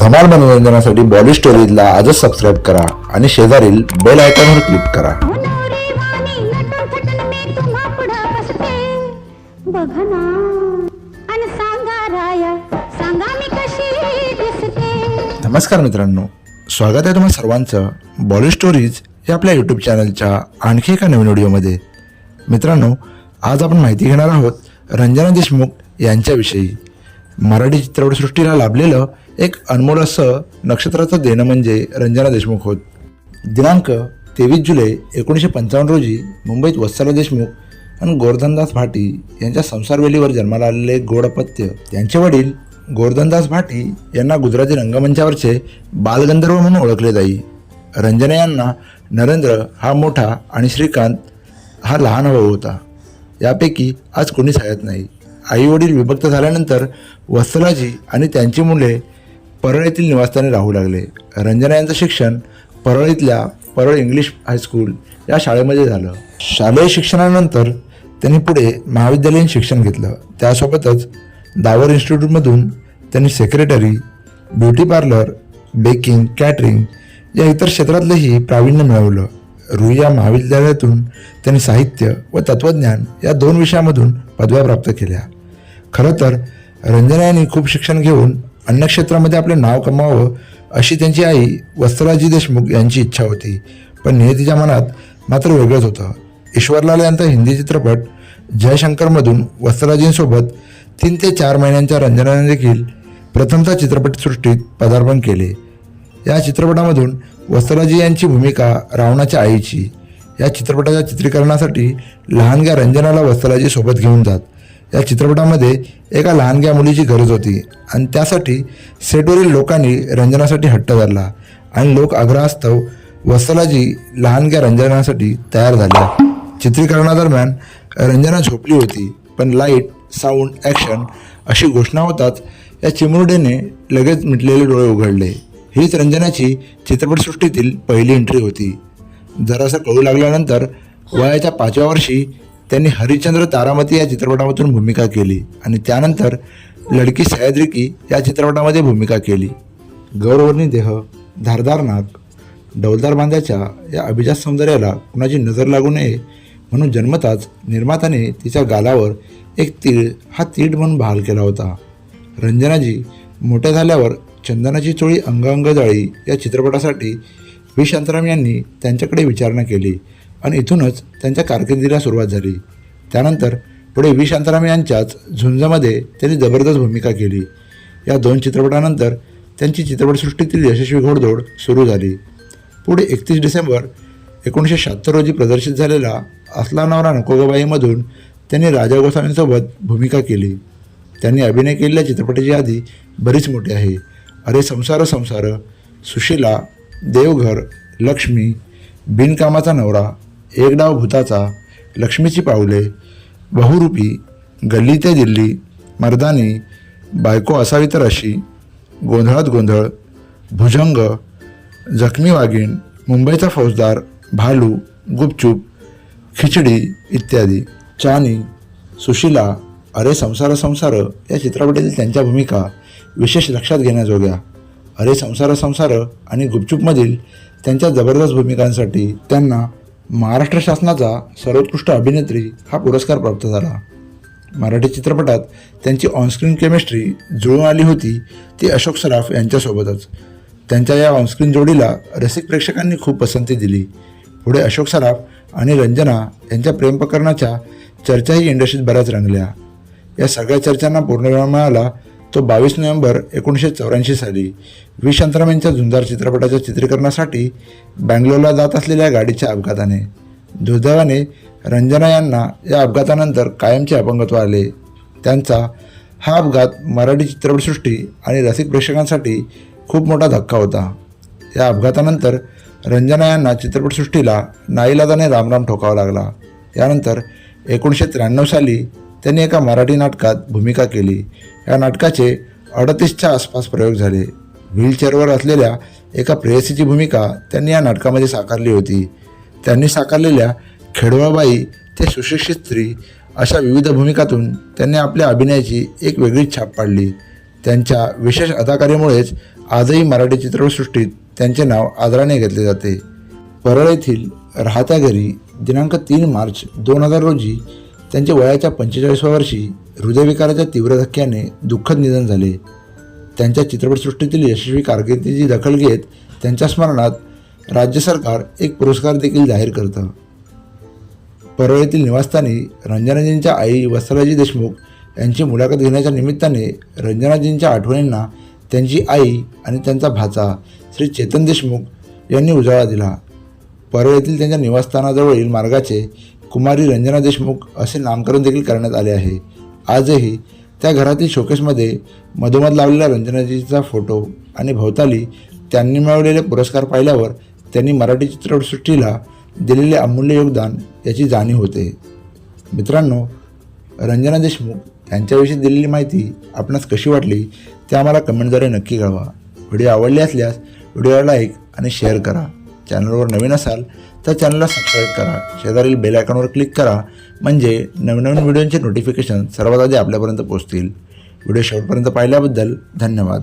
धमाल मनोरंजनासाठी बॉडी स्टोरीजला आजच सबस्क्राईब करा आणि शेजारील बेल आयकॉनवर क्लिक करा. नमस्कार मित्रांनो स्वागत आहे तुम्हा सर्वांचं. बॉडी स्टोरीज या आपल्या यूट्यूब चॅनलच्या आणखी एका नवीन व्हिडिओमध्ये मित्रांनो आज आपण माहिती घेणार आहोत रंजना देशमुख यांच्याविषयी. मराठी चित्रपटसृष्टीला लाभलेलं एक अनमोल असं नक्षत्राचं देणं म्हणजे रंजना देशमुख होत. दिनांक तेवीस जुलै एकोणीसशे पंचावन्न रोजी मुंबईत वत्सला देशमुख आणि गोवर्धनदास भाटी यांच्या संसारवेलीवर जन्माला आलेले गोडपत्य गोड अपत्य त्यांचे वडील गोवर्धनदास भाटी यांना गुजराती रंगमंचावरचे बालगंधर्व म्हणून ओळखले जाई. रंजना यांना नरेंद्र हा मोठा आणि श्रीकांत हा लहान भाऊ होता. यापैकी आज कोणीच सांगत नाही. आई वडील विभक्त झाल्यानंतर वत्सलाजी आणि त्यांची मुले परळीतील निवासस्थानी राहू लागले. रंजना यांचं शिक्षण परळीतल्या परळ इंग्लिश हायस्कूल या शाळेमध्ये झालं. शालेय शिक्षणानंतर त्यांनी पुढे महाविद्यालयीन शिक्षण घेतलं. त्यासोबतच दावर इन्स्टिट्यूटमधून त्यांनी secretary beauty parlour baking catering या इतर क्षेत्रातलंही प्रावीण्य मिळवलं. रुईया महाविद्यालयातून त्यांनी साहित्य व तत्त्वज्ञान या दोन विषयामधून पदव्या प्राप्त केल्या. खरं तर रंजना यांनी खूप शिक्षण घेऊन अन्य क्षेत्रामध्ये आपले नाव कमावं अशी त्यांची आई वस्त्राजी देशमुख यांची इच्छा होती. पण नियतीच्या मनात मात्र वेगळंच होतं. ईश्वरलाल यांचा हिंदी चित्रपट जयशंकरमधून वस्त्राजींसोबत तीन ते चार महिन्यांच्या रंजनाने देखील प्रथमतः चित्रपटसृष्टीत पदार्पण केले. या चित्रपटामधून वस्त्राजी यांची भूमिका रावणाच्या आईची या चित्रपटाच्या चित्रीकरणासाठी लहानग्या रंजनाला वस्त्राजी सोबत घेऊन जात. या चित्रपटामध्ये एका लहानग्या मुलीची गरज होती आणि त्यासाठी सेटवरील लोकांनी रंजनासाठी हट्ट धरला आणि लोक आग्रहास्तव वत्सलाजी लहानग्या रंजनासाठी तयार झाल्या. चित्रीकरणादरम्यान रंजना झोपली होती पण लाइट साऊंड ॲक्शन अशी घोषणा होताच या चिमुरडेने लगेच मिटलेले डोळे उघडले. हीच रंजनाची चित्रपटसृष्टीतील पहिली एंट्री होती. जरासं कळू लागल्यानंतर वयाच्या पाचव्या वर्षी त्यांनी हरिश्चंद्र तारामती या चित्रपटामधून भूमिका केली आणि त्यानंतर लडकी सह्याद्रिकी या चित्रपटामध्ये भूमिका केली. गौरवर्णी देह धारदार नाक डौलदार बांध्याच्या या अभिजात सौंदर्याला कुणाची नजर लागू नये म्हणून जन्मताच निर्मात्याने तिच्या गालावर एक तीळ हा तीड म्हणून बहाल केला होता. रंजनाजी मोठ्या झाल्यावर चंदनाची चोळी अंगांग जाळी या चित्रपटासाठी व्ही शांताराम यांनी त्यांच्याकडे विचारणा केली. आणि इथूनच त्यांच्या कारकिर्दीला सुरुवात झाली. त्यानंतर पुढे व्ही. शांताराम यांच्याच झुंजमध्ये त्यांनी जबरदस्त भूमिका केली. या दोन चित्रपटानंतर त्यांची चित्रपटसृष्टीतील यशस्वी घोडदौड सुरू झाली. पुढे एकतीस डिसेंबर एकोणीसशे शहात्तर रोजी प्रदर्शित झालेला असला नवरा नकोगबाईमधून त्यांनी राजा गोसावींसोबत भूमिका केली. त्यांनी अभिनय केलेल्या चित्रपटाची यादी बरीच मोठी आहे. अरे संसार संसार सुशिला देवघर लक्ष्मी बिनकामाचा नवरा एक डाव भूताचा लक्ष्मीची पाऊले बहुरूपी गल्ली ते दिल्ली मर्दानी बायको असावी तर अशी गोंधळात गोंधळ भुजंग जखमी वाघीण मुंबईचा फौजदार भालू गुपचूप खिचडी इत्यादी. चानी सुशिला अरे संसार संसार या चित्रपटातील त्यांच्या भूमिका विशेष लक्षात घेण्याजोग्या. अरे संसार संसार आणि गुपचूपमधील त्यांच्या जबरदस्त भूमिकांसाठी त्यांना महाराष्ट्र शासनाचा सर्वोत्कृष्ट अभिनेत्री हा पुरस्कार प्राप्त झाला. मराठी चित्रपटात त्यांची ऑनस्क्रीन केमिस्ट्री जुळून आली होती ती अशोक सराफ यांच्यासोबतच. त्यांच्या या ऑनस्क्रीन जोडीला रसिक प्रेक्षकांनी खूप पसंती दिली. पुढे अशोक सराफ आणि रंजना यांच्या प्रेमप्रकरणाच्या चर्चाही इंडस्ट्रीत बऱ्याच रंगल्या. या सगळ्या चर्चांना पूर्णविराम मिळाला. तो बावीस नोव्हेंबर एकोणीसशे चौऱ्याऐंशी साली व्ही शांताराम यांच्या झुंजार चित्रपटाच्या चित्रीकरणासाठी बँगलोरला जात असलेल्या गाडीच्या अपघाताने. दुर्दैवाने रंजना यांना या अपघातानंतर कायमचे अपंगत्व आले. त्यांचा हा अपघात मराठी चित्रपटसृष्टी आणि रसिक प्रेक्षकांसाठी खूप मोठा धक्का होता. या अपघातानंतर रंजना यांना चित्रपटसृष्टीला नाईलाजाने रामराम ठोकावा लागला. यानंतर एकोणीसशे त्र्याण्णव साली त्यांनी एका मराठी नाटकात भूमिका केली. या नाटकाचे अडतीसच्या आसपास प्रयोग झाले. व्हीलचेअरवर असलेल्या एका प्रेयसीची भूमिका त्यांनी या नाटकामध्ये साकारली होती. त्यांनी साकारलेल्या खेडवाबाई ते सुशिक्षित स्त्री अशा विविध भूमिकातून त्यांनी आपल्या अभिनयाची एक वेगळीच छाप पाडली. त्यांच्या विशेष अदाकारीमुळेच आजही मराठी चित्रपटसृष्टीत त्यांचे नाव आदराने घेतले जाते. परळ येथील राहत्या घरी दिनांक तीन मार्च दोन हजार रोजी त्यांच्या वयाच्या पंचेचाळीसव्या वर्षी हृदयविकाराच्या तीव्र धक्क्याने दुःखद निधन झाले. त्यांच्या चित्रपटसृष्टीतील यशस्वी कारकिर्दीची दखल घेत त्यांच्या स्मरणात राज्य सरकार एक पुरस्कार देखील जाहीर करतं. परळीतील येथील निवासस्थानी रंजनाजींच्या आई वस्त्राजी देशमुख यांची मुलाखत घेण्याच्या निमित्ताने रंजनाजींच्या आठवणींना त्यांची आई आणि त्यांचा भाचा श्री चेतन देशमुख यांनी उजाळा दिला. परळीतील येथील त्यांच्या निवासस्थानाजवळील मार्गाचे कुमारी रंजना देशमुख असे नामकरण देखील करण्यात आले आहे. आजही त्या घरातील शोकेसमध्ये मधोमध लावलेला रंजनाजीचा फोटो आणि भोवताली त्यांनी मिळवलेले पुरस्कार पाहिल्यावर त्यांनी मराठी चित्रपटसृष्टीला दिलेले अमूल्य योगदान याची जाणीव होते. मित्रांनो रंजना देशमुख यांच्याविषयी दिलेली माहिती आपणास कशी वाटली ते आम्हाला कमेंटद्वारे नक्की कळवा. व्हिडिओ आवडले असल्यास व्हिडिओला लाईक आणि शेअर करा. चॅनलवर नवीन असाल तर चॅनलला सबस्क्राईब करा. शेजारील बेल आयकॉनवर क्लिक करा. म्हणजे नवनवीन व्हिडिओचे नोटिफिकेशन सर्वात आधी आपल्यापर्यंत पोहोचतील. व्हिडिओ शेवटपर्यंत पाहिल्याबद्दल धन्यवाद.